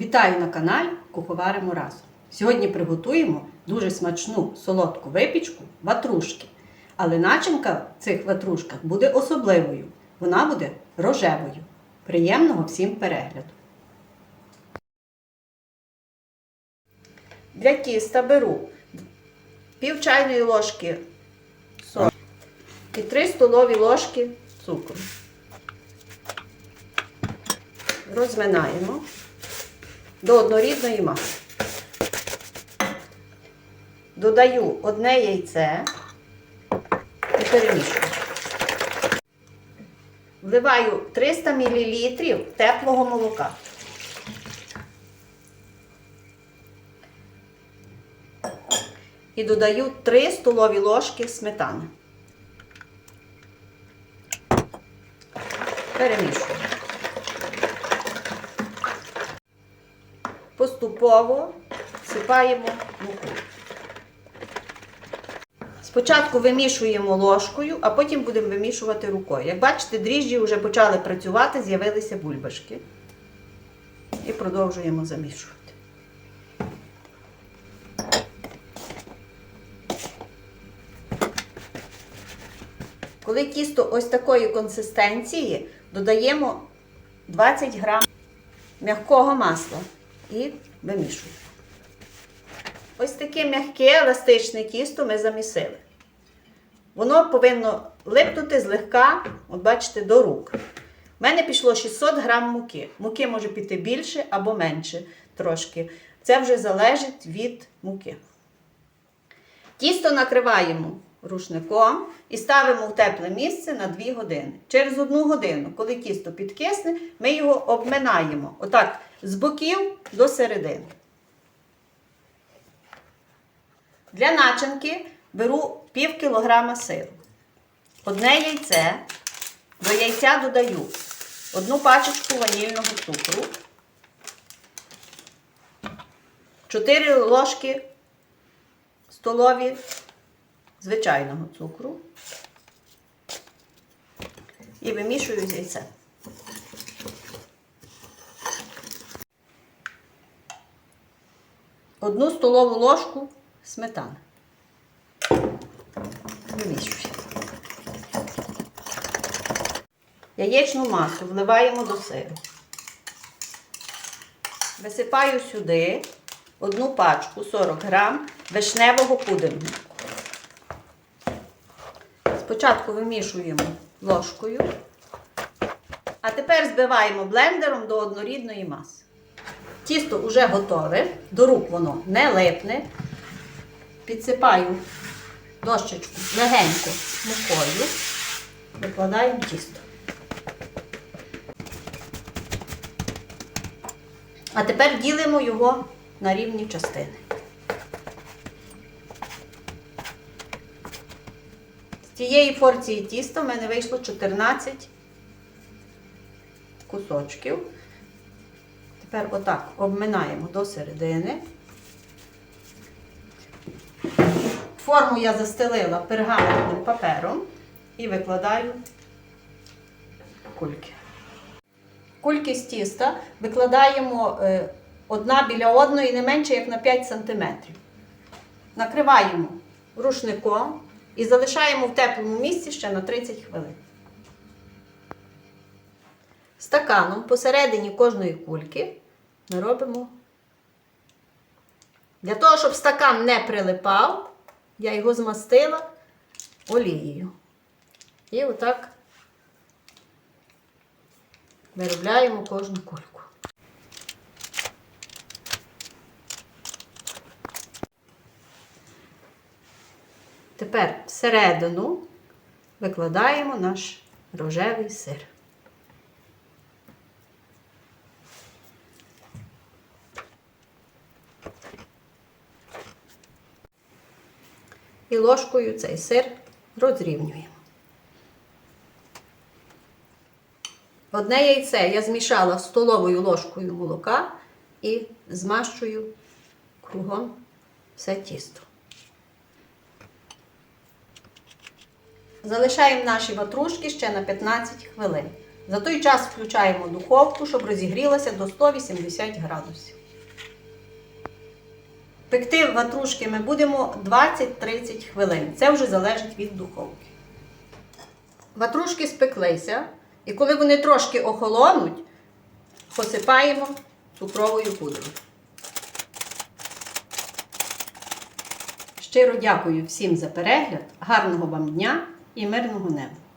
Вітаю на каналі Куховаримо разом. Сьогодні приготуємо дуже смачну солодку випічку ватрушки. Але начинка в цих ватрушках буде особливою. Вона буде рожевою. Приємного всім перегляду. Для тіста беру пів чайної ложки солі і 3 столові ложки цукру. Розминаємо до однорідної маси. Додаю одне яйце і перемішую. Вливаю 300 мл теплого молока. І додаю 3 столові ложки сметани. Перемішую. Поступово всипаємо муку. Спочатку вимішуємо ложкою, а потім будемо вимішувати рукою. Як бачите, дріжджі вже почали працювати, з'явилися бульбашки. І продовжуємо замішувати. Коли тісто ось такої консистенції, додаємо 20 грам м'якого масла і вимішуємо. Ось таке м'яке еластичне тісто ми замісили. Воно повинно липнути злегка, от бачите, до рук. У мене пішло 600 грам муки. Муки може піти більше або менше трошки. Це вже залежить від муки. Тісто накриваємо рушником і ставимо в тепле місце на 2 години. Через одну годину, коли тісто підкисне, ми його обминаємо отак з боків до середини. Для начинки беру пів кілограма сиру. Одне яйце. До яйця додаю одну пачечку ванільного цукру, 4 ложки столові звичайного цукру і вимішую з яйцем. Одну столову ложку сметани. Вимішую. Яєчну масу вливаємо до сиру. Висипаю сюди одну пачку 40 грам вишневого пудингу. Спочатку вимішуємо ложкою, а тепер збиваємо блендером до однорідної маси. Тісто вже готове, до рук воно не липне. Підсипаю дощечку легенько мукою, викладаємо тісто. А тепер ділимо його на рівні частини. З цієї порції тіста в мене вийшло 14 кусочків. Тепер отак обминаємо до середини. Форму я застелила пергаментним папером і викладаю кульки. Кульки з тіста викладаємо е, одна біля одної не менше, як на 5 см. Накриваємо рушником і залишаємо в теплому місці ще на 30 хвилин. Стаканом посередині кожної кульки ми робимо. Для того, щоб стакан не прилипав, я його змастила олією. І отак виробляємо кожну кульку. Тепер всередину викладаємо наш рожевий сир. І ложкою цей сир розрівнюємо. Одне яйце я змішала столовою ложкою молока і змащую кругом все тісто. Залишаємо наші ватрушки ще на 15 хвилин. За той час включаємо духовку, щоб розігрілася до 180 градусів. Пекти ватрушки ми будемо 20-30 хвилин. Це вже залежить від духовки. Ватрушки спеклися, і коли вони трошки охолонуть, посипаємо цукровою пудрою. Щиро дякую всім за перегляд, гарного вам дня і мирного неба!